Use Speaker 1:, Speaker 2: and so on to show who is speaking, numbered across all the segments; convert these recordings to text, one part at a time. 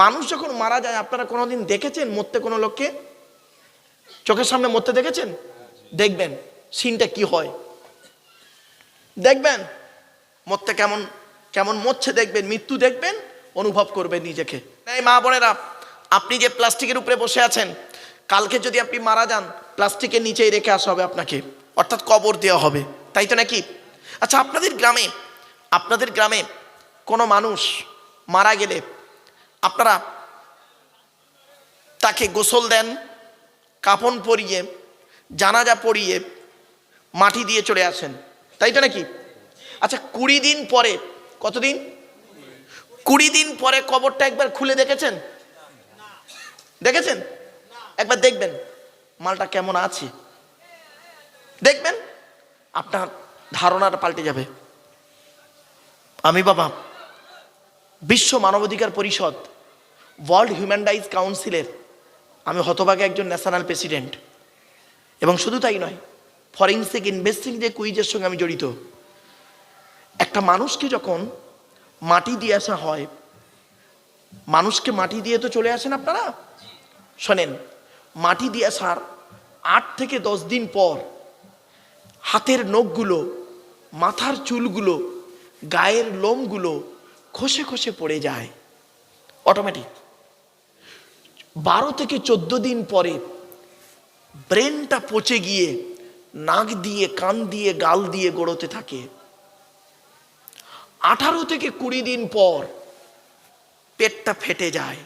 Speaker 1: মানুষ যখন মারা যায়, আপনারা কোনোদিন দেখেছেন মরতে কোনো লোককে? চোখের সামনে মরতে দেখেছেন? দেখবেন, সিনটা কি হয়? দেখবেন, মরতে কেমন কেমন মরছে দেখবেন, মৃত্যু দেখবেন, অনুভব করবেন নিজেকে। এই মা বোনেরা, আপনি যে প্লাস্টিকের উপরে বসে আছেন, কালকে যদি আপনি মারা যান, প্লাস্টিকের নিচেই রেখে আসা হবে আপনাকে। অর্থাৎ কবর দেওয়া হবে। তাই তো নাকি? আচ্ছা আপনাদের গ্রামে আপনাদের গ্রামে কোনো মানুষ মারা গেলে আপনারা তাকে গোসল দেন কাপন পরিয়ে, জানাজা পরিয়ে মাটি দিয়ে চলে আসেন। তাই তো নাকি? আচ্ছা কুড়ি দিন পরে, কতদিন? কুড়ি দিন পরে কবরটা একবার খুলে দেখেছেন? দেখেছেন? একবার দেখবেন, মালটা কেমন আছে। দেখবেন, আপনার ধারণাটা পাল্টে যাবে। আমি বাবা, বিশ্ব মানবাধিকার পরিষদ ওয়ার্ল্ড হিউম্যান রাইটস কাউন্সিলের আমি হতভাগে একজন ন্যাশনাল প্রেসিডেন্ট এবং শুধু তাই নয় ফরেন্সিক ইনভেস্টিং যে কুইজের সঙ্গে আমি জড়িত, একটা মানুষকে যখন মাটি দিয়ে আসা হয়, মানুষকে মাটি দিয়ে তো চলে আসেন আপনারা? শোনেন, মাটি দিয়ে আসার আট থেকে দশ দিন পর হাতের নখগুলো, মাথার চুলগুলো, গায়ের লোমগুলো খসে খসে পড়ে যায়। অটোমেটিক বারো থেকে চোদ্দ দিন পরে ব্রেনটা পচে গিয়ে নাক দিয়ে, কান দিয়ে, গাল দিয়ে গড়োতে থাকে। আঠারো থেকে কুড়ি দিন পর পেটটা ফেটে যায়,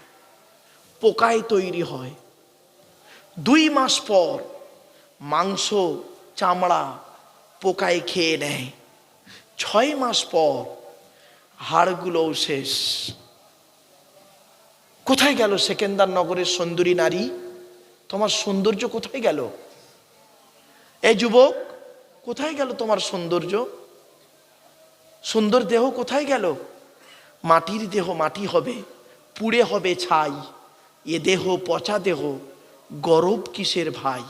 Speaker 1: পোকায় তৈরি হয়। দুই মাস পর মাংস, চামড়া পোকায় খেয়ে নেয়। ছয় মাস পর হাড়গুলোও শেষ। কোথায় গেল সেকেন্দার নগরের সুন্দরী নারী? তোমার সৌন্দর্য কোথায় গেল? এই যুবক, কোথায় গেল তোমার সৌন্দর্য? সুন্দর দেহ কোথায় গেল? মাটির দেহ মাটি হবে, পুড়ে হবে ছাই। এ দেহ পচা দেহ, গরব কিসের ভাই?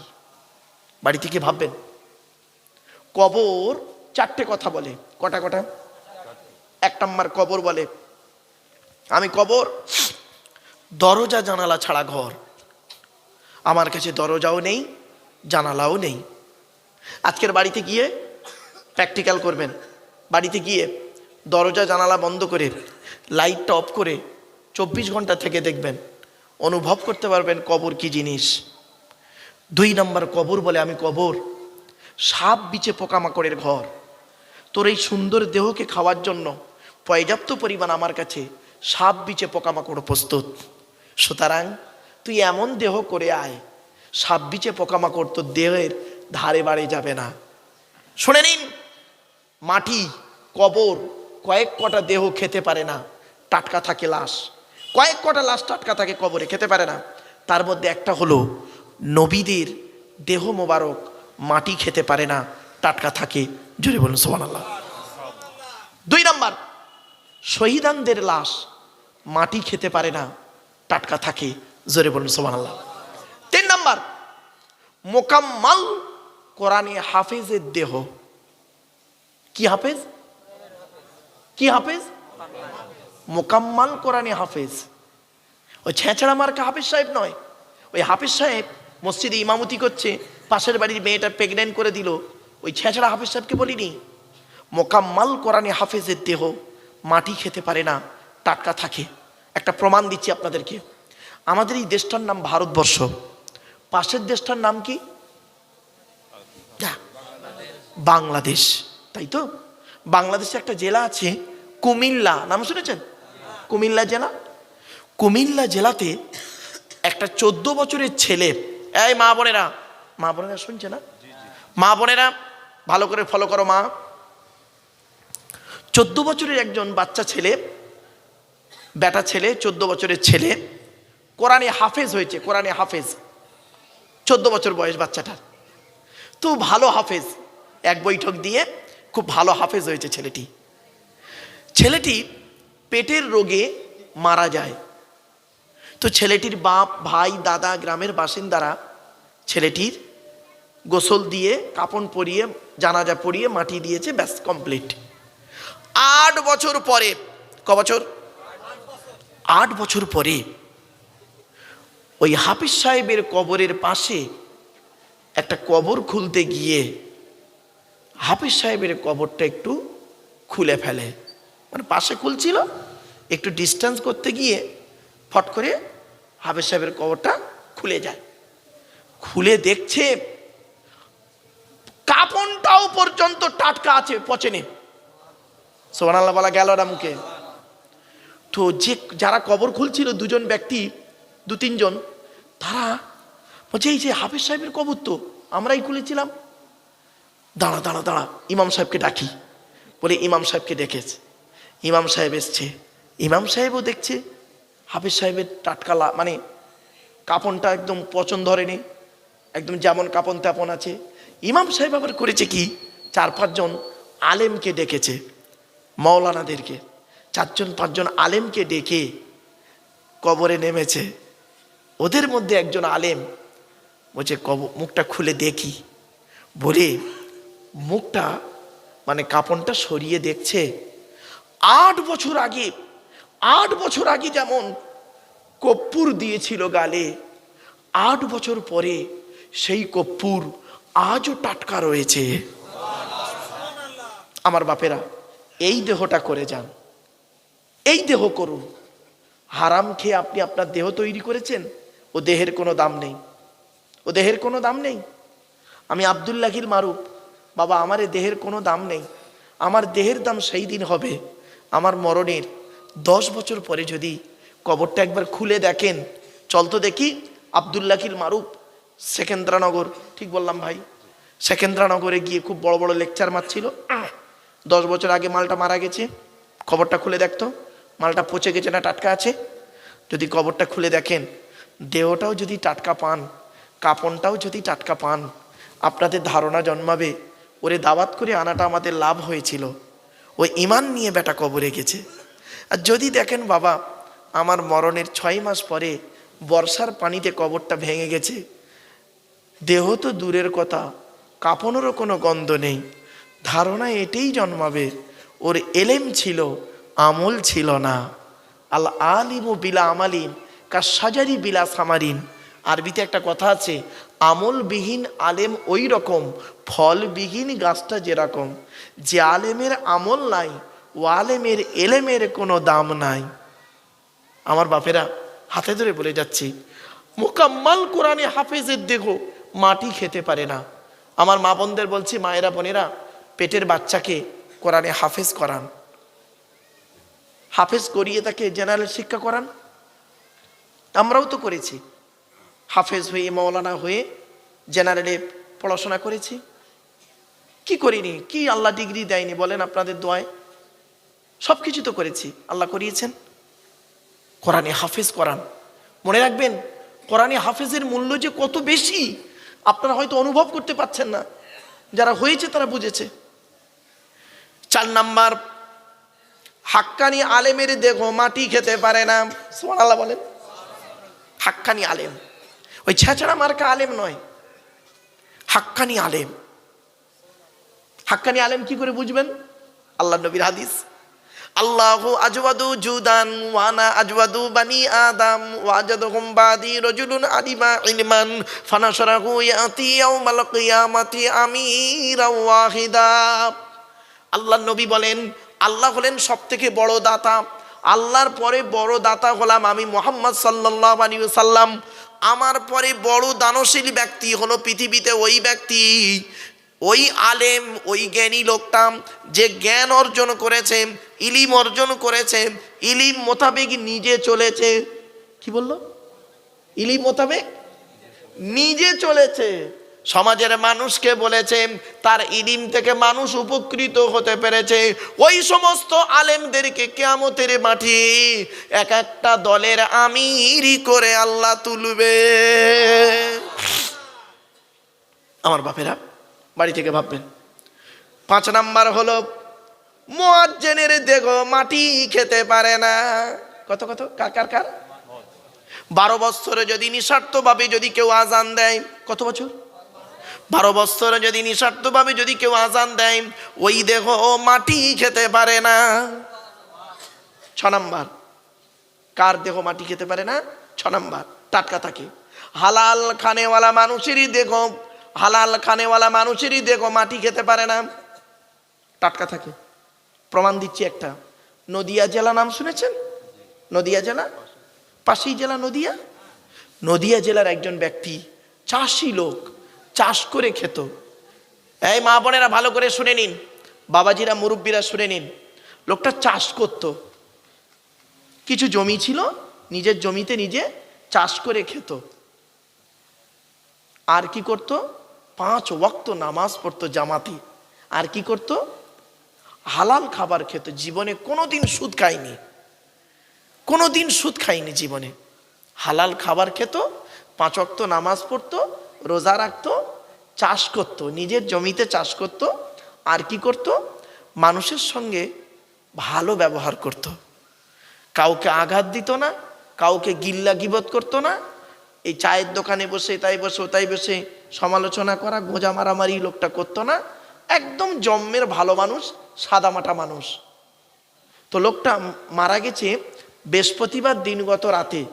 Speaker 1: বাড়ি থেকে ভাববেন। কবর চারটে কথা বলে। কটা কটা? এক নম্বর কবর বলে। আমি কবর দরজা জানালা ছাড়া ঘর। আমার কাছে দরজাও নেই, জানালাও নেই। আজকের বাড়িতে গিয়ে প্র্যাকটিক্যাল করবেন। বাড়িতে গিয়ে দরজা জানালা বন্ধ করে লাইটটা অফ করে চব্বিশ ঘণ্টা থেকে দেখবেন। অনুভব করতে পারবেন কবর কি জিনিস। দুই নম্বর কবর বলে আমি কবর। সাপ বিচে পোকামাকড়ের ঘর। তোর এই সুন্দর দেহকে খাওয়ার জন্য পর্যাপ্ত পরিমাণ আমার কাছে সাপ বিচে পোকামাকড় প্রস্তুত। সুতরাং তুই এমন দেহ করে আয় সাপ বিচে পোকামাকড় তোর দেহের ধারে বাড়ে যাবে না। শুনে নিন, মাটি, কবর, কয়েক কটা দেহ খেতে পারে না, টাটকা থাকে লাশ। কয়েক কটা লাশ টাটকা থাকে কবরে, খেতে পারে না। তার মধ্যে একটা হলো, নবীদের দেহ মোবারক মাটি খেতে পারে না, টাটকা থাকে। জোরে বলুন সোমান আল্লাহ দুই নম্বর, শহীদানদের লাশ মাটি খেতে পারে না টাটকা থাকে, জোরে বলুন সোমান আল্লাহ তিন নাম্বার, মোকাম্মাল কোরআনে হাফেজের দেহ। কি হাফেজ? কি হাফেজ? মোকাম্মাল কোরআনে হাফেজ। ওই ছেঁচড়া মার্কা হাফেজ সাহেব নয়। ওই হাফেজ সাহেব মসজিদে ইমামতি করছে, পাশের বাড়ির মেয়েটা প্রেগনেন্ট করে দিল। ওই ছেঁচড়া হাফেজ সাহেবকে বলিনি? মোকাম্মাল কোরআনে হাফেজের দেহ, মাটি খেতে পারে না, টাটকা থাকে। একটা প্রমাণ দিচ্ছি আপনাদেরকে। আমাদের এই দেশটার নাম ভারতবর্ষ। পাশের দেশটার নাম কি? বাংলাদেশ। তাই তো? বাংলাদেশে একটা জেলা আছে, কুমিল্লা। নাম শুনেছেন? কুমিল্লা জেলা? কুমিল্লা জেলাতে একটা চোদ্দ বছরের ছেলে। এই মা বোনেরা মা বোনেরা শুনছে না? মা বোনেরা, ভালো করে ফলো করো মা। চোদ্দ বছরের একজন বাচ্চা ছেলে বেটা ছেলে, চোদ্দ বছরের ছেলে। কোরআনে হাফেজ হয়েছে, কোরআনে হাফেজ। চোদ্দ বছর বয়স বাচ্চাটার। তো ভালো হাফেজ। এক বৈঠক দিয়ে খুব ভালো হাফেজ হয়েছে ছেলেটি। ছেলেটি পেটের রোগে মারা যায়। তো ছেলেটির বাপ, ভাই, দাদা, গ্রামের বাসিন্দারা ছেলেটির গোসল দিয়ে কাপন পরিয়ে, জানাজা পরিয়ে মাটি দিয়েছে, ব্যাস কমপ্লিট। আট বছর পরে, ক বছর? আট বছর পরে ওই হাফিজ সাহেবের কবরের পাশে একটা কবর খুলতে গিয়ে হাফিজ সাহেবের কবরটা একটু খুলে ফেলে। মানে পাশে খুলছিল, একটু ডিস্টেন্স করতে গিয়ে ফট করে হাফিজ সাহেবের কবরটা খুলে যায়। খুলে দেখছে কাপনটাও পর্যন্ত টাটকা আছে, পচেনে। আল্লাহ বলা গেল না মুখে। তো যে যারা কবর খুলছিল, দুজন ব্যক্তি, দু তিনজন, তারা বলছে, এই যে হাফিজ সাহেবের কবর তো, আমরাই খুলেছিলাম। দাঁড়া দাঁড়া দাঁড়া, ইমাম সাহেবকে ডাকি। বলে, ইমাম সাহেবকে ডেকেছে। ইমাম সাহেব এসছে। ইমাম সাহেবও দেখছে, হাফিজ সাহেবের টাটকা লা- মানে কাপনটা একদম পচন ধরেনি, একদম যেমন কাপন তেপন আছে। ইমাম সাহেব আবার করেছে কি, চার পাঁচজন আলেমকে ডেকেছে মৌলানাদেরকে চারজন, পাঁচজন আলেমকে ডেকে কবরে নেমেছে। ওদের মধ্যে একজন আলেম বলছে, কব, মুখটা খুলে দেখি। বলে মুখটা মানে কাপনটা সরিয়ে দেখছে। আট বছর আগে, আট বছর আগে যেমন কপ্পুর দিয়েছিল গালে, আট বছর পরে সেই কপ্পুর আজও টাটকা রয়েছে। আমার বাপেরা, এই দেহটা করে যান। এই দেহ করুন। হারাম খেয়ে আপনি আপনার দেহ তৈরি করেছেন, ও দেহের কোনো দাম নেই। ও দেহের কোনো দাম নেই। আমি আবদুল্লাহির মারুফ, বাবা, আমার এ দেহের কোনো দাম নেই। আমার দেহের দাম সেই দিন হবে। আমার মরণের দশ বছর পরে যদি কবরটা একবার খুলে দেখেন। চল তো দেখি আবদুল্লাহির মারুফ সেকেন্দ্রানগর, ঠিক বললাম ভাই, সেকেন্দ্রানগরে গিয়ে খুব বড় বড় লেকচার মারছিল। দশ বছর আগে মালটা মারা গেছে খবরটা খুলে দেখতো। মালটা পচে গেছে না টাটকা আছে? যদি কবরটা খুলে দেখেন, দেহটাও যদি টাটকা পান, কাপনটাও যদি টাটকা পান, আপনাদের ধারণা জন্মাবে, ওরে দাওয়াত করে আনাটা আমাদের লাভ হয়েছিল। ও ইমান নিয়ে বেটা কবরে গেছে। আর যদি দেখেন বাবা, আমার মরণের ছয় মাস পরে বর্ষার পানিতে কবরটা ভেঙে গেছে, দেহ তো দূরের কথা, কাপনেরও কোনো গন্ধ নেই। ধারণা এটাই জন্মাবে, ওর এলেম ছিল আমল ছিল না। আল আলিম বিলা আমালিন কা সাজারি বিলা সামারিন। আরবিতে একটা কথা আছে, আমলবিহীন আলেম ওই রকম ফলবিহীন গাছটা যেরকম। যে আলেমের আমল নাই, ও আলেমের এলেমের কোনো দাম নাই। আমার বাপেরা, হাতে ধরে বলে যাচ্ছি, মোকাম্মাল কোরআনে হাফেজের দেহ মাটি খেতে পারে না। আমার মা বোনদের বলছি, মায়েরা বোনেরা, পেটের বাচ্চাকে কোরআনে হাফেজ করান। হাফেজ করিয়ে তাকে জেনারেল শিক্ষা করান। আমরাও তো করেছি। হাফেজ হয়ে মৌলানা হয়ে জেনারেলে পড়াশোনা করেছি। কি করিনি? কি আল্লাহ ডিগ্রি দেয়নি বলেন আপনাদের দোয়ায়? সব কিছু তো করেছি। আল্লাহ করিয়েছেন। কোরআনে হাফেজ করান। মনে রাখবেন, কোরআনে হাফেজের মূল্য যে কত বেশি, আপনারা হয়তো অনুভব করতে পারছেন না। যারা হয়েছে তারা বুঝেছে। চার নাম্বার হাক্কানি আলেমের দেহ মাটি খেতে পারে না। সুবহান আল্লাহ বলেন। হাক্কানি আলেম। ওই ছেঁচড়া মার্কা আলেম নয়। হাক্কানি আলেম। হাক্কানি আলেম কি করে বুঝবেন? আল্লাহ নবীর হাদিস। আল্লাহ আজওয়াদু জুদান ওয়ানা আজওয়াদু বানি আদম ওয়াজাদুহুম বাদি রাজুলুন আলিমা ইলমান ফানাশরাহু ইয়াতি ইয়াউমাল কিয়ামাতি আমিরা ওয়াহিদা। আল্লাহ নবী বলেন আল্লাহ হলেন সব থেকে বড় দাতা। আল্লাহর পরে বড় দাতা হলাম আমি মোহাম্মদ সাল্লাহ আলী সাল্লাম আমার পরে বড় দানশীল ব্যক্তি হলো পৃথিবীতে ওই ব্যক্তি। ওই আলেম, ওই জ্ঞানী লোকটা যে জ্ঞান অর্জন করেছে, ইলিম অর্জন করেছে, ইলিম মোতাবেক নিজে চলেছে। কি বলল? ইলিম মোতাবেক নিজে চলেছে। সমাজের মানুষকে বলেছে, তার ইলিম থেকে মানুষ উপকৃত হতে পেরেছে। ওই সমস্ত আলেমদেরকে কেয়ামতের মাঠে এক একটা দলের আমিরি করে আল্লাহ তুলবে। আমার বাপেরা, বাড়ি থেকে ভাববেন। পাঁচ নাম্বার হলো, মোয়াজ্জেনের দেহ মাটি খেতে পারে না। কত কত? কার কার কার? বারো বৎসরে যদি নিঃস্বার্থভাবে যদি কেউ আজান দেয়, কত বছর? বারো বৎসরে যদি নিঃস্বার্থভাবে যদি কেউ আজান দেয়, ওই দেহ মাটি খেতে পারে না। ছ নাম্বার। কার দেহ মাটি খেতে পারে না? ছ নাম্বার। টাটকা থাকে। হালাল খানেওয়ালা মানুষেরই দেহ, হালাল খানেওয়ালা মানুষেরই দেহ মাটি খেতে পারে না। টাটকা থাকে। প্রমাণ দিচ্ছি একটা। নদিয়া জেলা নাম শুনেছেন? নদিয়া জেলা? পাশেই জেলা নদিয়া? নদিয়া জেলার একজন ব্যক্তি, চাষি লোক। চাষ করে খেত। এই মা বোনেরা ভালো করে শুনে নিন। বাবাজিরা, মুরব্বীরা শুনে নিন। লোকটা চাষ করত। কিছু জমি ছিল, নিজের জমিতে নিজে চাষ করে খেত। আর কি করত? পাঁচ ওয়াক্ত নামাজ পড়তো জামাতে। আর কি করত? হালাল খাবার খেত। জীবনে কোনোদিন সুদ খায়নি। কোনোদিন সুদ খায়নি জীবনে। হালাল খাবার খেত, পাঁচ ওয়াক্ত নামাজ পড়তো রোজা রাখতো, চাষ করত, নিজের জমিতে চাষ করত, আর কি করত? মানুষের সঙ্গে ভালো ব্যবহার করত। কাউকে আঘাত দিত না, কাউকে গিল্লা গিবত করতো না। এই চায়ের দোকানে বসে, তাই বসে তাই বসে সমালোচনা করা, গোজা মারামারি লোকটা করতো না। একদম জন্মের ভালো মানুষ, সাদামাটা মানুষ। তো লোকটা মারা গেছে বৃহস্পতিবার দিনগত রাতে।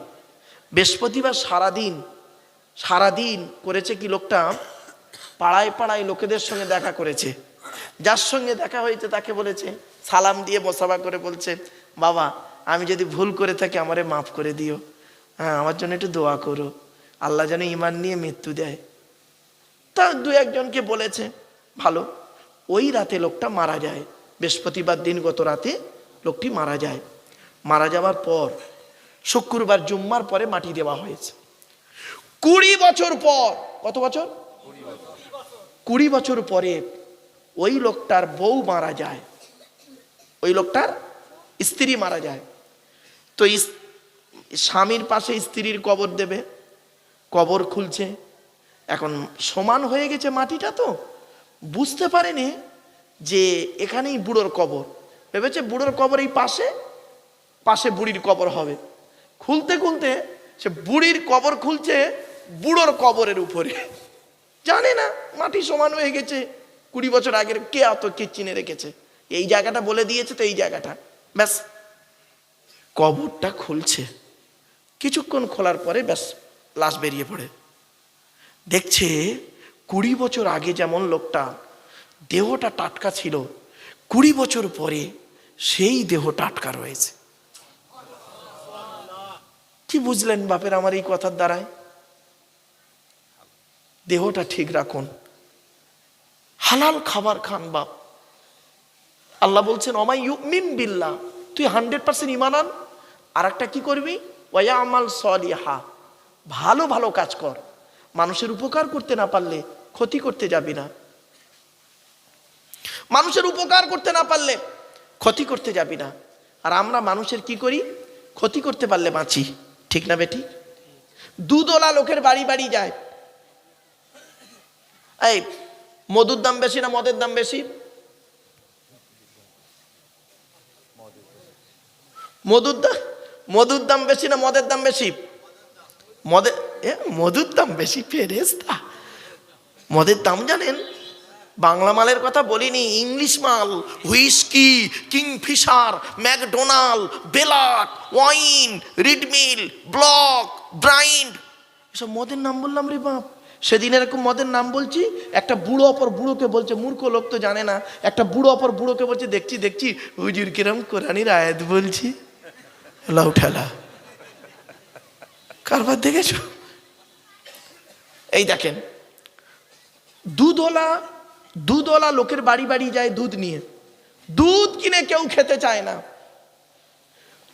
Speaker 1: বৃহস্পতিবার সারাদিন সারাদিন করেছে কি লোকটা? পাড়ায় পাড়ায় লোকেদের সঙ্গে দেখা করেছে। যার সঙ্গে দেখা হয়েছে তাকে বলেছে, সালাম দিয়ে বসাবা করে বলছে, বাবা, আমি যদি ভুল করে থাকি আমারে মাফ করে দিও। হ্যাঁ আমার জন্য একটু দোয়া করো। আল্লাহ যেন ইমান নিয়ে মৃত্যু দেয়। তা দু একজনকে বলেছে, ভালো, ওই রাতে লোকটা মারা যায়। বৃহস্পতিবার দিন গত রাতে লোকটি মারা যায়। মারা যাওয়ার পর, শুক্রবার জুম্মার পরে মাটি দেওয়া হয়েছে। কুড়ি বছর পর, কত বছর? কুড়ি বছর পরে ওই লোকটার বউ মারা যায়। ওই লোকটার স্ত্রী মারা যায়। তো স্বামীর পাশে স্ত্রীর কবর দেবে, কবর খুলছে। এখন সমান হয়ে গেছে মাটিটা তো। বুঝতে পারেনি যে এখানেই বুড়োর কবর। ভেবেছে বুড়োর কবর এই পাশে পাশে বুড়ির কবর হবে। খুলতে খুলতে সে বুড়ির কবর খুলছে বুড়োর কবরের উপরে। জানে না, মাটি সমান হয়ে গেছে। কুড়ি বছর আগের কে অত কে চিনে রেখেছে? এই জায়গাটা বলে দিয়েছে তো এই জায়গাটা। ব্যাস। কবরটা খুলছে। কিছুক্ষণ খোলার পরে ব্যাস, লাশ বেরিয়ে পড়ে। দেখছে, কুড়ি বছর আগে যেমন লোকটা দেহটা টাটকা ছিল, কুড়ি বছর পরে সেই দেহ টাটকা রয়েছে। কি বুঝলেন বাপের আমার এই কথার দ্বারায়? দেহটা ঠিক রাখুন। হালাল খাবার খান বাপ। আল্লাহ বলছেন অমাই ইউমিন বিল্লা তুই হান্ড্রেড পার্সেন্ট ইমান আন। আর একটা কি করবি? ওয়া আমাল সলিহা। ভালো ভালো কাজ কর। মানুষের উপকার করতে না পারলে ক্ষতি করতে যাবি না। মানুষের উপকার করতে না পারলে ক্ষতি করতে যাবি না। আর আমরা মানুষের কি করি? ক্ষতি করতে পারলে বাঁচি। ঠিক না বেটি? দুদোলা লোকের বাড়ি বাড়ি যায়। এই, মধুর দাম বেশি না মদের দাম বেশি? মধুর দাম মধুর দাম বেশি না মদের দাম বেশি? মদের এ, মধুর দাম বেশি ফেরেস্তা মদের দাম জানেন? বাংলা মালের কথা বলিনি, ইংলিশ মাল, whisky, Kingfisher McDonald black wine, রিডমিল, ব্লক, ব্রাইন্ড। এসব মদের নাম বললাম রে বাপ। সেদিন এরকম মদের নাম বলছি, একটা বুড়ো অপর বুড়োকে বলছে, মূর্খ লোক তো জানে না, একটা বুড়ো অপর বুড়োকে বলছে, দেখছি দেখছি, হুজুর কিরম কোরআনির আয়াত বলছি। লাউ ঠেলা কারবার দেখেছ? এই দেখেন, দুধওয়ালা দুধওয়ালা লোকের বাড়ি বাড়ি যায় দুধ নিয়ে। দুধ কিনে কেউ খেতে চায় না।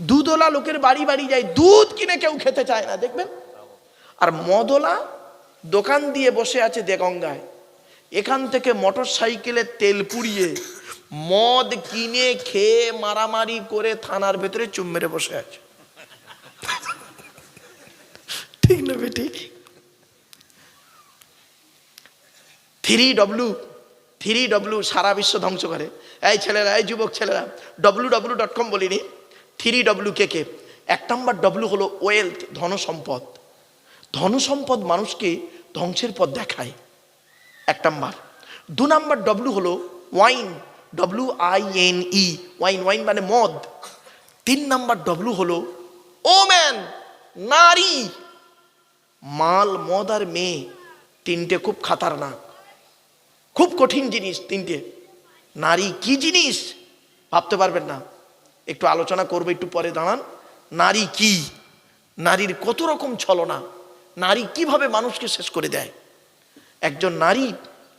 Speaker 1: দুধওয়ালা লোকের বাড়ি বাড়ি যায়, দুধ কিনে কেউ খেতে চায় না, দেখবেন? আর মদওয়ালা দোকান দিয়ে বসে আছে দেগঙ্গায়। এখান থেকে মোটর সাইকেলে তেল পুড়িয়ে মদ কিনে খেয়ে মারামারি করে থানার ভেতরে চুম মেরে বসে আছে। ঠিক না বেটি? থ্রি ডব্লু থ্রি ডব্লু সারা বিশ্ব ধ্বংস করে। এই ছেলেরা, এই যুবক ছেলেরা, ডব্লু ডব্লু ডট কম বলিনি, থ্রি ডব্লু কে কে? এক নম্বর ডব্লু হলো ওয়েলথ, ধনসম্পদ। ধনসম্পদ মানুষকে ধ্বংসের পথ দেখায়। এক নাম্বার। দু নাম্বার ডব্লু হলো wine W I N E wine wine মানে মদ। তিন নাম্বার ডব্লু হলো ওম্যান নারী। মাল, মদ আর মেয়ে তিনটে খুব খাতারনাক। খুব কঠিন জিনিস তিনটে। নারী কি জিনিস? ভাবতে পারবেন না। একটু আলোচনা করব, একটু পরে দাঁড়ান। নারী কি? নারীর কত রকম ছলনা? নারী কীভাবে মানুষকে শেষ করে দেয়? একজন নারী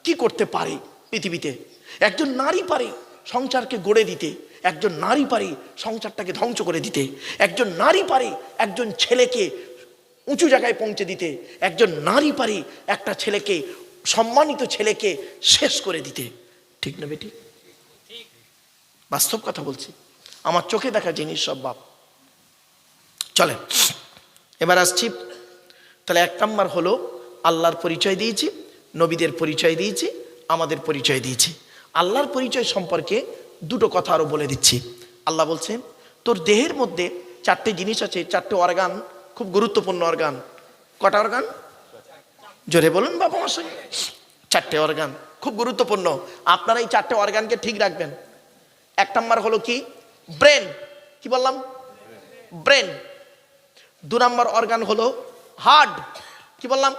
Speaker 1: কি করতে পারে পৃথিবীতে? একজন নারী পারে সংসারকে গড়ে দিতে। একজন নারী পারে সংসারটাকে ধ্বংস করে দিতে। একজন নারী পারে একজন ছেলেকে উঁচু জায়গায় পৌঁছে দিতে। একজন নারী পারে একটা ছেলেকে, সম্মানিত ছেলেকে শেষ করে দিতে। ঠিক না বেটি? বাস্তব কথা বলছি। আমার চোখে দেখা জিনিস সব বাপ। চলে এবার আসছি তাহলে এক নম্বর হলো, আল্লাহর পরিচয় দিয়েছি, নবীদের পরিচয় দিয়েছি, আমাদের পরিচয় দিয়েছি। আল্লাহর পরিচয় সম্পর্কে দুটো কথা আরও বলে দিচ্ছি। আল্লাহ বলছেন, তোর দেহের মধ্যে চারটে জিনিস আছে, চারটে অর্গান খুব গুরুত্বপূর্ণ অর্গান কটা অর্গান জোরে বলুন বাবা সঙ্গে চারটে অর্গান খুব গুরুত্বপূর্ণ। আপনারা এই চারটে অর্গানকে ঠিক রাখবেন। এক নম্বর হলো কি? ব্রেন কি বললাম? ব্রেন দু নম্বর অর্গান হলো হার্ট কি বললাম?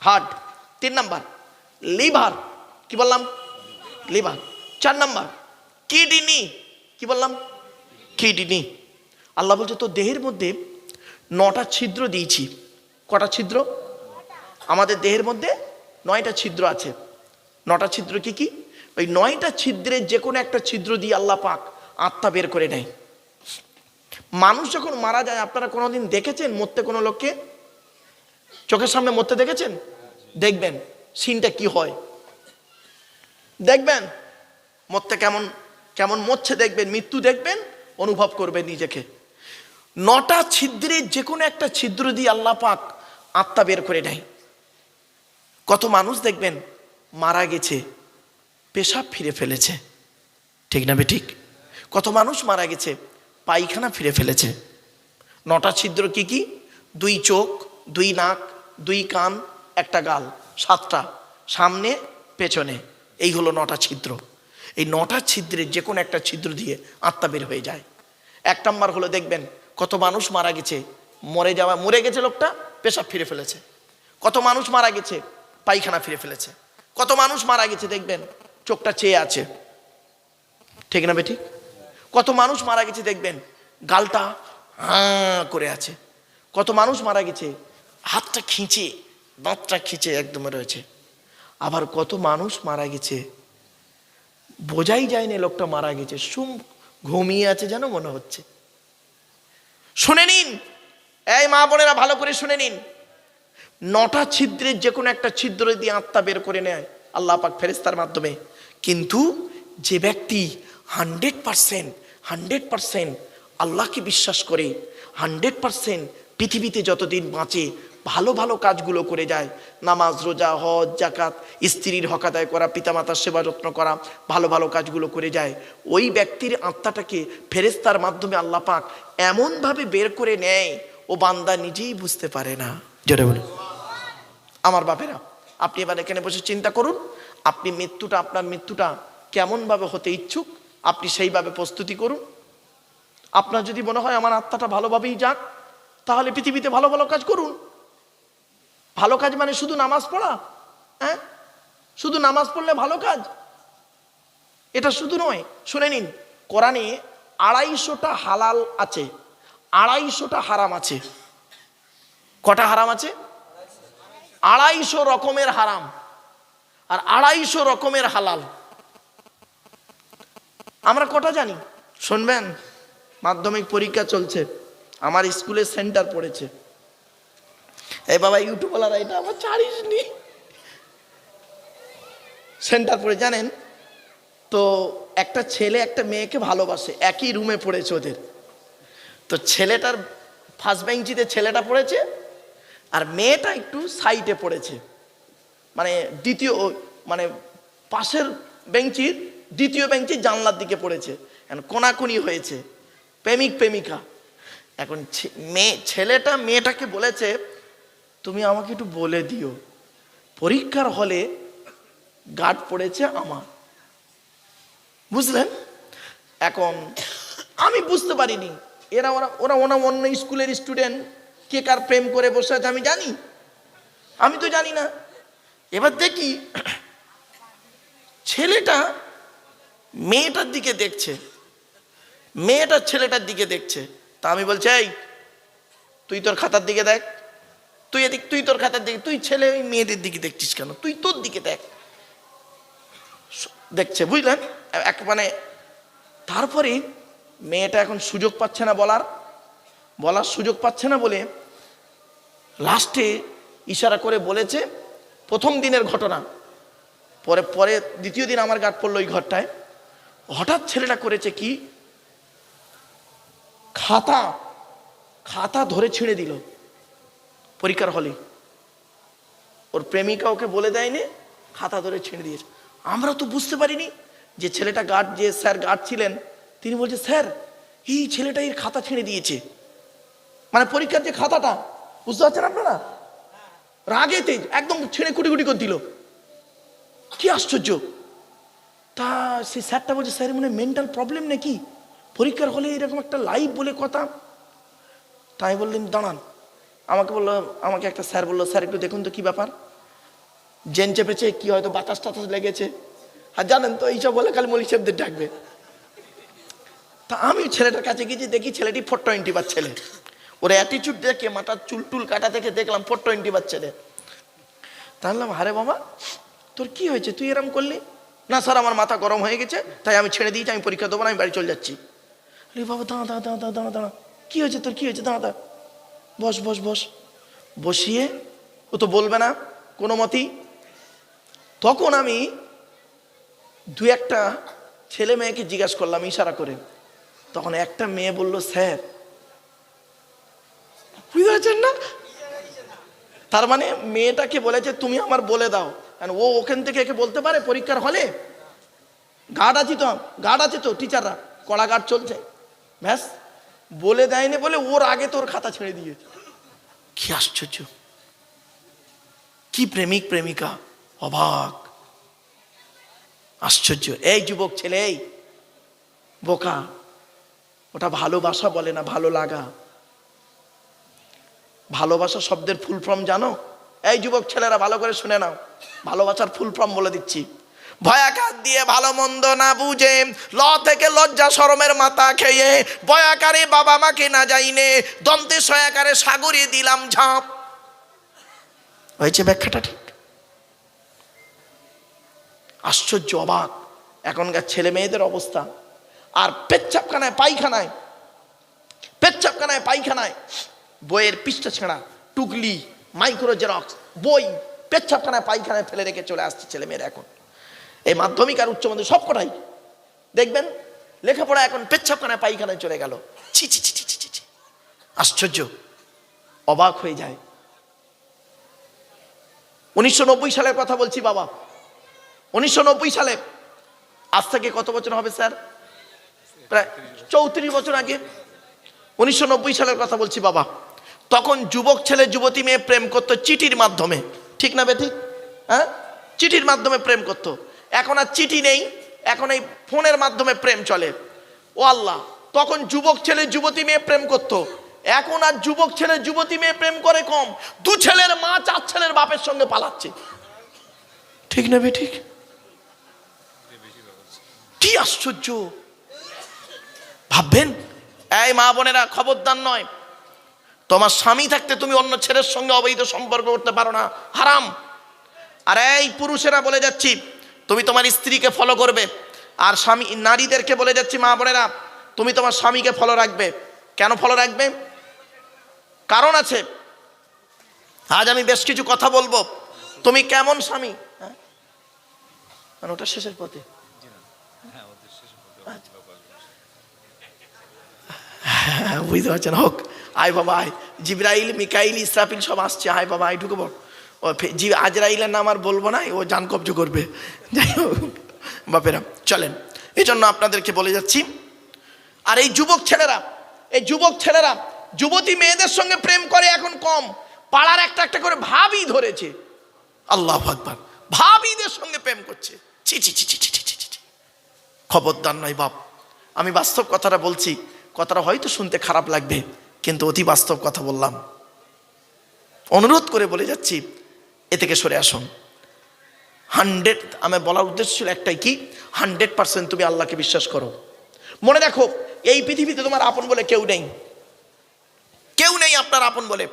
Speaker 1: হার্ট তিন নম্বর। লিভার, কি বললাম? লিভার। চার নাম্বার। কিডনি, কি বললাম? কিডনি। আল্লাহ বলছে তো দেহের মধ্যে নটা ছিদ্র দিয়েছি। কটা ছিদ্র? আমাদের দেহের মধ্যে নয়টা ছিদ্র আছে। নটা ছিদ্র কি কি? ওই নয়টা ছিদ্রের যে কোনো একটা ছিদ্র দিয়ে আল্লাহ পাক আত্মা বের করে নেয়। মানুষ যখন মারা যায়, আপনারা কোনোদিন দেখেছেন মরতে কোনো লোককে? চোখের সামনে মরতে দেখেছেন? দেখবেন, সিনটা কি হয়? দেখবেন, মরতে কেমন কেমন মরছে দেখবেন, মৃত্যু দেখবেন, অনুভব করবেন নিজেকে। নটা ছিদ্রের যে কোনো একটা ছিদ্র দিয়ে আল্লাহ পাক আত্মা বের করে নেয়। কত মানুষ দেখবেন মারা গেছে, পেশাব ফিরে ফেলেছে। ঠিক না ঠিক? কত মানুষ মারা গেছে, পায়খানা ফিরে ফেলেছে। নটা ছিদ্র কি কি? দুই চোখ, দুই নাক দুই কান, একটা গাল, সাতটা, সামনে, পেছনে। এই হলো নটা ছিদ্র। এই নটা ছিদ্রের যে কোনো একটা ছিদ্র দিয়ে আত্মা বের হয়ে যায়। এক নম্বর হলো দেখবেন, কত মানুষ মারা গেছে। মরে যাওয়া, মরে গেছে লোকটা, পেশাব ফিরে ফেলেছে। কত মানুষ মারা গেছে, পায়খানা ফিরে ফেলেছে। কত মানুষ মারা গেছে দেখবেন, চোখটা চেয়ে আছে। ঠিক না বেঠিক কত মানুষ মারা গেছে দেখবেন, গালটা হাঁ করে আছে। কত মানুষ মারা গেছে হাতটা খিঁচে, দাঁতটা খিঁচে একদম রয়েছে। আবার কত মানুষ মারা গেছে। বোঝাই যায়নি লোকটা মারা গেছে। সুম ঘুমিয়ে আছে যেন মনে হচ্ছে। শুনে নিন। এই মা বোনেরা, ভালো করে শুনে নিন। নটা ছিদ্রের যে কোনো একটা ছিদ্র দিয়ে আত্মা বের করে নেয় আল্লাহ পাক ফেরেস্তার মাধ্যমে। কিন্তু যে ব্যক্তি হান্ড্রেড পারসেন্ট হান্ড্রেড পারসেন্ট আল্লাহকে বিশ্বাস করে, হান্ড্রেড পারসেন্ট পৃথিবীতে যতদিন বাঁচে ভালো ভালো কাজগুলো করে যায়। নামাজ রোজা হজ জাকাত স্ত্রীর হক আদায় করা পিতামাতার সেবা যত্ন করা ভালো ভালো কাজগুলো করে যায়। ওই ব্যক্তির আত্মাটাকে ফেরেস্তার মাধ্যমে আল্লাহ পাক এমনভাবে বের করে নেয় ও বান্দা নিজেই বুঝতে পারে না। জোরে বলে আমার বাপেরা আপনি এবার এখানে বসে চিন্তা করুন আপনি মৃত্যুটা আপনার মৃত্যুটা কেমনভাবে হতে ইচ্ছুক আপনি সেইভাবে প্রস্তুতি করুন। আপনার যদি মনে হয় আমার আত্মাটা ভালোভাবেই যাক তাহলে পৃথিবীতে ভালো ভালো কাজ করুন। ভালো কাজ মানে শুধু নামাজ পড়া? হ্যাঁ? শুধু নামাজ পড়লে ভালো কাজ? এটা শুধু নয়, শুনে নিন, কোরআনে আড়াইশোটা হালাল আছে, আড়াইশোটা হারাম আছে। কটা হারাম আছে? আড়াইশো রকমের হারাম, আর আড়াইশো রকমের হালাল। আমরা কটা জানি? শুনবেন, মাধ্যমিক পরীক্ষা চলছে। আমার স্কুলে সেন্টার পড়েছে। এই বাবা ইউটিউবওয়ালারা এটা আমার ছাড়িস নি সেন্টার পড়ে, জানেন? তো একটা ছেলে একটা মেয়েকে ভালোবাসে, একই রুমে পড়েছে ওদের। তো ছেলেটার ফার্স্ট বেঞ্চিতে ছেলেটা পড়েছে, আর মেয়েটা একটু সাইডে পড়েছে। মানে দ্বিতীয় মানে পাশের বেঞ্চির দ্বিতীয় বেঞ্চির জানলার দিকে পড়েছে। কোনাকুনি হয়েছে। প্রেমিক, প্রেমিকা। এখন মেয়ে, ছেলেটা মেয়েটাকে বলেছে, তুমি আমাকে একটু বলে দিও। পরীক্ষার হলে গার্ড পড়েছে আমার। বুঝলেন? এখন আমি বুঝতে পারিনি। এরা, ওরা ওরা ওনা অন্য স্কুলের স্টুডেন্ট। কে কার প্রেম করে বসে আছে আমি জানি। আমি তো জানি না। এবার দেখি ছেলেটা মেয়েটার দিকে দেখছে। মেয়েটার ছেলেটার দিকে দেখছে। তা আমি বলছি, এই, তুই তোর খাতার দিকে দেখ। তুই এদিক, তুই তোর খাতার দিকে, তুই ছেলে ওই মেয়েদের দিকে দেখছিস কেন? তুই তোর দিকে দেখ। দেখছে, বুঝলেন? এক মানে তারপরে মেয়েটা এখন সুযোগ পাচ্ছে না বলার বলার সুযোগ পাচ্ছে না বলে লাস্টে ইশারা করে বলেছে, প্রথম দিনের ঘটনা। পরে পরে দ্বিতীয় দিন আমার গাট পড়ল ওই ঘরটায়। হঠাৎ ছেলেটা করেছে কি? খাতা খাতা ধরে ছিঁড়ে দিল। পরীক্ষার হলে। ওর প্রেমিকা ওকে বলে দেয়নি, খাতা ধরে ছিঁড়ে দিয়েছে। আমরা তো বুঝতে পারিনি যে ছেলেটা গার্ড যে স্যার গার্ড ছিলেন, তিনি বলছে, স্যার, এই ছেলেটা এর খাতা ছিঁড়ে দিয়েছে। মানে পরীক্ষার যে খাতাটা, বুঝতে পারছেন আপনারা? রাগেতে একদম ছেড়ে কুটি কুটি করে দিল। কি আশ্চর্য। তা সেই স্যারটা বলছে, স্যার মানে মেন্টাল প্রবলেম নাকি? পরীক্ষার হলে এরকম একটা লাইভ বলে কথা। তাই বললেন, দাঁড়ান। আমাকে বলল, আমাকে একটা স্যার বলল, স্যার, একটু দেখুন তো কি ব্যাপার। জেন চেপেছে, কি হয়তো বাতাস টাতাস লেগেছে। আর জানেন তো, এইসব বলে খালি মলি সাহেবদের ডাকবে। তা আমি ছেলেটার কাছে গিয়েছি, দেখি ছেলেটি ফোর টোয়েন্টি বার ছেলে। ওর অ্যাটিচিউড দেখে, মাথার চুল টুল কাটা থেকে দেখলাম ফোর টোয়েন্টি বার ছেলে। তাহলে হারে বাবা, তোর কি হয়েছে? তুই এরম করলি? না স্যার, আমার মাথা গরম হয়ে গেছে, তাই আমি ছেড়ে দিয়েছি, আমি পরীক্ষা দেবো না, আমি বাড়ি চলে যাচ্ছি। আরে বাবা, দাঁড়া দাঁড়া দাঁড়া দাঁড়া দাঁড়া দাঁড়া। কি হয়েছে তোর? কি হয়েছে? দাঁড়া দাঁড়া। বস বস বস। বসিয়ে, ও তো বলবে না কোনো মতেই। তখন আমি দু একটা ছেলে মেয়েকে জিজ্ঞাসা করলাম ইশারা করে। তখন একটা মেয়ে বলল, স্যার, বুঝতে পারছেন না? তার মানে মেয়েটাকে বলেছে, তুমি আমার বলে দাও। কারণ ও ওখান থেকে একে বলতে পারে পরীক্ষার হলে। গার্ড আছি তো, গার্ড আছে তো, টিচাররা। কড়া গার্ড চলছে। ব্যাস, বলে দেয়নি বলে ওর আগে তোর খাতা ছেড়ে দিয়েছে। কি আশ্চর্য। কি প্রেমিক, প্রেমিকা, অবাক। আশ্চর্য। এই যুবক ছেলে, এই বোকা। ওটা ভালোবাসা বলে না, ভালো লাগা। ভালোবাসা শব্দের ফুল ফর্ম জানো? এই যুবক ছেলেরা ভালো করে শুনে নাও। ভালোবাসার ফুল ফর্ম বলে দিচ্ছি। ভয়াকার দিয়ে ভালো মন্দ না বুঝে, ল থেকে লজ্জা শরমের মাথা খেয়ে ভয়াকারে বাবা মাকে না যাইনে, দন্তে সয়াকারে সাগরে দিলাম ঝাঁপ। হয়েছে ব্যাখ্যাটা ঠিক? আশ্চর্য অবাক, এখনকার ছেলে মেয়েদের অবস্থা। আর পেচ্ছাপখানায়, পায়খানায় পেচ্ছাপখানায়, পায়খানায়, বইয়ের পৃষ্ঠা ছেঁড়া, টুকলি মাইক্রো জেরক্স বই পেচ্ছাপখানায়, পায়খানায় ফেলে রেখে চলে আসছে ছেলে মেয়েরা এখন। এই মাধ্যমিক আর উচ্চ মাধ্যমিক সব কটাই। দেখবেন, লেখাপড়া এখন পেচ্ছাপখানায়, পায়খানায় চলে গেল। ছি ছি ছি ছি ছি ছি। আশ্চর্য। অবাক হয়ে যায়। উনিশশো সালের কথা বলছি বাবা। উনিশশো সালে, আজ থেকে কত বছর হবে স্যার? প্রায় চৌত্রিশ বছর আগে। উনিশশো সালের কথা বলছি বাবা। তখন যুবক ছেলে, যুবতী মেয়ে প্রেম করতো চিঠির মাধ্যমে। ঠিক না বেঠিক হ্যাঁ? চিঠির মাধ্যমে প্রেম করতো। এখন আর চিঠি নেই, এখন এই ফোনের মাধ্যমে প্রেম চলে। ও আল্লাহ, তখন যুবক ছেলে যুবতী মেয়ে প্রেম করতো। এখন আর যুবক ছেলে যুবতী মেয়ে প্রেম করে কম। দু ছেলের মা চার ছেলের বাপের সঙ্গে পালাচ্ছে। ঠিক না বে ঠিক? কি আশ্চর্য! ভাববেন? এই মা বোনেরা, খবরদার নয়। তোমার স্বামী থাকতে তুমি অন্য ছেলের সঙ্গে অবৈধ সম্পর্ক করতে পারো না। হারাম। আর এই পুরুষেরা বলে যাচ্ছি তুমি তোমার স্ত্রীকে ফলো করবে। আর স্বামী নারীদেরকে বলে যাচ্ছি মা বোনেরা তুমি তোমার স্বামীকে ফলো রাখবে। কেন ফলো রাখবে? কারণ আছে আজ আমি বেশ কিছু কথা বলব। তুমি কেমন স্বামী? হ্যাঁ? মানে ওটা শেষের পথে। হ্যাঁ, বুঝতে পারছেন? হোক আয় বাবা আয়। জিব্রাইল মিকাইল ইসরাফিল সব আসছে। আয় বাবা আয় ঢুকে পড় ও জি আজরাইলের নাম আর বলব না ও জান কবজ করবে। যাই হোক। বাপেরা, চলেন। এই জন্য আপনাদেরকে বলে যাচ্ছি, আর এই যুবক ছেলেরা, এই যুবক ছেলেরা, যুবতী মেয়েদের সঙ্গে প্রেম করে এখন কম। পাড়ার একটা একটা করে ভাবি ধরেছে। আল্লাহ আকবার। ভাবিদের সঙ্গে প্রেম করছে। ছি ছি ছি ছি ছি ছি ছি ছি। খবরদার নয় বাপ। আমি বাস্তব কথাটা বলছি, কথাটা হয়তো শুনতে খারাপ লাগবে, কিন্তু অতি বাস্তব কথা বললাম। অনুরোধ করে বলে যাচ্ছি, এ থেকে সরে আসুন। হান্ড্রেড আমার বলার উদ্দেশ্য ছিল একটাই কি? হান্ড্রেড পার্সেন্ট তুমি আল্লাহকে বিশ্বাস করো। মনে রাখো, এই পৃথিবীতে তোমার আপন বলে কেউ নেই। কেউ নেই আপনার আপন বলে।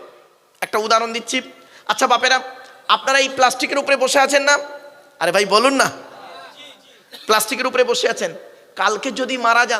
Speaker 1: একটা উদাহরণ দিচ্ছি। আচ্ছা বাপেরা, আপনারা এই প্লাস্টিকের উপরে বসে আছেন না? আরে ভাই, বলুন না। প্লাস্টিকের উপরে বসে আছেন। কালকে যদি মারা যান